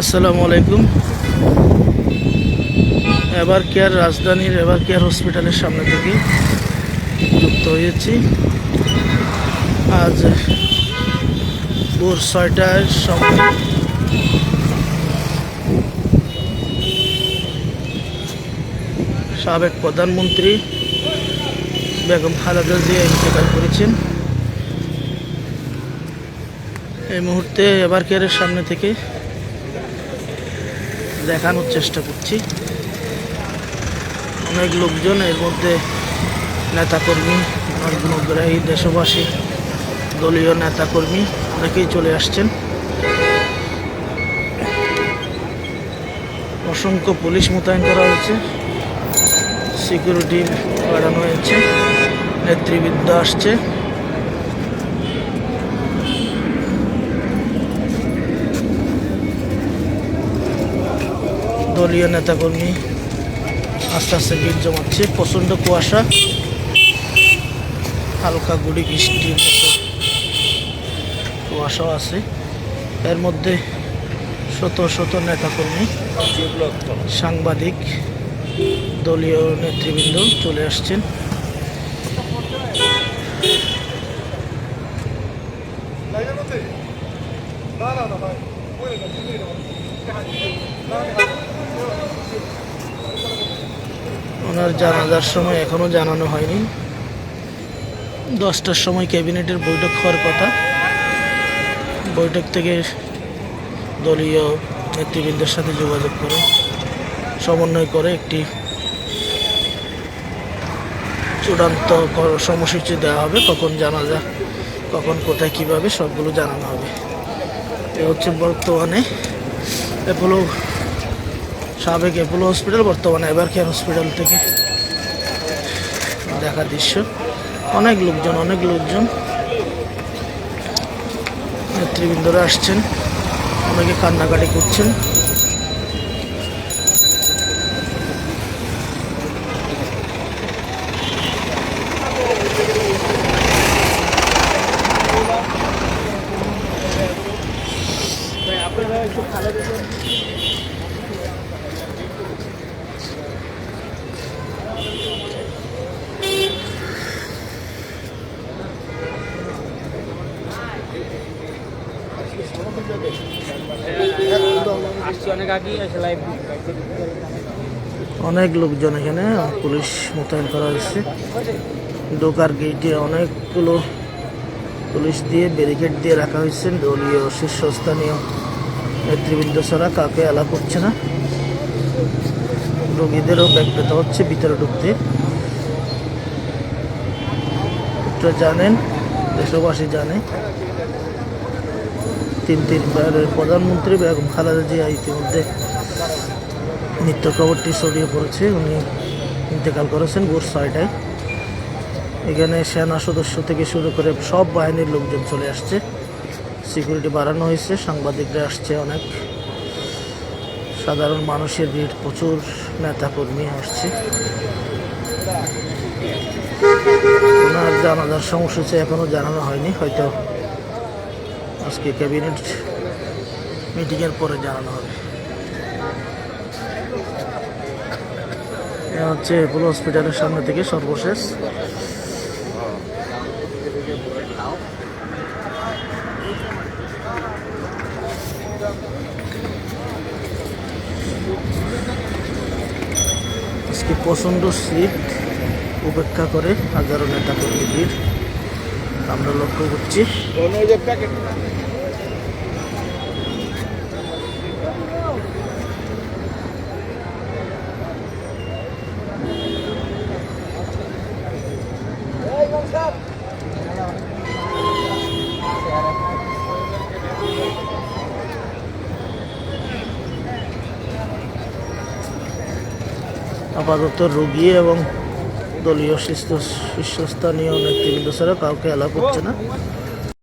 আসসালামু আলাইকুম। এবার কেয়ার রাজধানীর, এবার কেয়ার হসপিটালের সামনে থেকে যুক্ত হয়েছি। আজ ভোর ছয়টার সময় সাবেক প্রধানমন্ত্রী বেগম খালেদা জিয়া ইন্তেকাল করেছেন। এই মুহূর্তে এবার কেয়ারের সামনে থেকে দেখানোর চেষ্টা করছি। অনেক লোকজন, এর মধ্যে নেতাকর্মী অগ্রাহী দেশবাসী, দলীয় নেতাকর্মী অনেকেই চলে আসছেন। অসংখ্য পুলিশ মোতায়েন করা হয়েছে। সিকিউরিটি বাড়ানো হয়েছে। নেতৃবৃন্দ আসছে। দলীয় নেতাকর্মী আস্তে আস্তে ভিড় জমাচ্ছে। প্রচণ্ড কুয়াশা। হালকা গুড়ি বৃষ্টির মতো কুয়াশাও আছে। এর মধ্যে শত শত নেতাকর্মী, সাংবাদিক, দলীয় নেতৃবৃন্দ চলে আসছেন। ওনার জানাজার সময় এখনও জানানো হয়নি। দশটার সময় ক্যাবিনেটের বৈঠক হওয়ার কথা। বৈঠক থেকে দলীয় নেতৃবৃন্দের সাথে যোগাযোগ করে, সমন্বয় করে একটি চূড়ান্ত সময়সূচি দেওয়া হবে, কখন জানাজা, কখন, কোথায়, কীভাবে সবগুলো জানানো হবে। এ হচ্ছে বর্তমানে অ্যাপোলো সাবেক অ্যাপোলো হসপিটাল, বর্তমানে এবার কেয়ার হসপিটাল থেকে দেখা দৃশ্য। অনেক লোকজন অনেক লোকজন নেতৃবৃন্দরা আসছেন, অনেকে কান্নাকাটি করছেন। অনেক আগেই অনেক লোকজন এখানে, পুলিশ মোতায়েন করা হয়েছে। ঢোকার গেটে অনেকগুলো পুলিশ দিয়ে ব্যারিকেড দিয়ে রাখা হয়েছে। দলীয় শীর্ষস্থানীয় নেতৃবৃন্দ ছাড়া কাউকে এলা করছে না। রোগীদেরও ব্যগ্রতা হচ্ছে, ভিতরে ঢুকতে। জানেন, দেশবাসী জানে। তিন তিনবারের প্রধানমন্ত্রী বেগম খালেদা জিয়া ইতিমধ্যে নিত্য খবরটি ছড়িয়ে পড়েছে। উনি ইন্তেকাল করেছেন ভোর ছয়টায়। এখানে সেনা সদস্য থেকে শুরু করে সব বাহিনীর লোকজন চলে আসছে। সিকিউরিটি বাড়ানো হয়েছে, সাংবাদিকরা আসছে অনেক। সাধারণ মানুষের ভিড়, প্রচুর নেতাকর্মী আসছে। ওনার জানাজার সময়সূচি এখনও জানানো হয়নি, হয়তো আজকে ক্যাবিনেট মিটিংয়ের পরে জানানো হবে। হচ্ছে অ্যাপোলো হসপিটালের সামনে থেকে সর্বশেষ। আজকে প্রচণ্ড শীত, উপেক্ষা করে হাজারো নেতা কর্মী ভিড়। আমরা লক্ষ্য করছি। আপাতত রুগী এবং দলীয় শীর্ষ শীর্ষস্থানীয় নেতৃবৃন্দ ছাড়া কাউকে এলাও করছে না।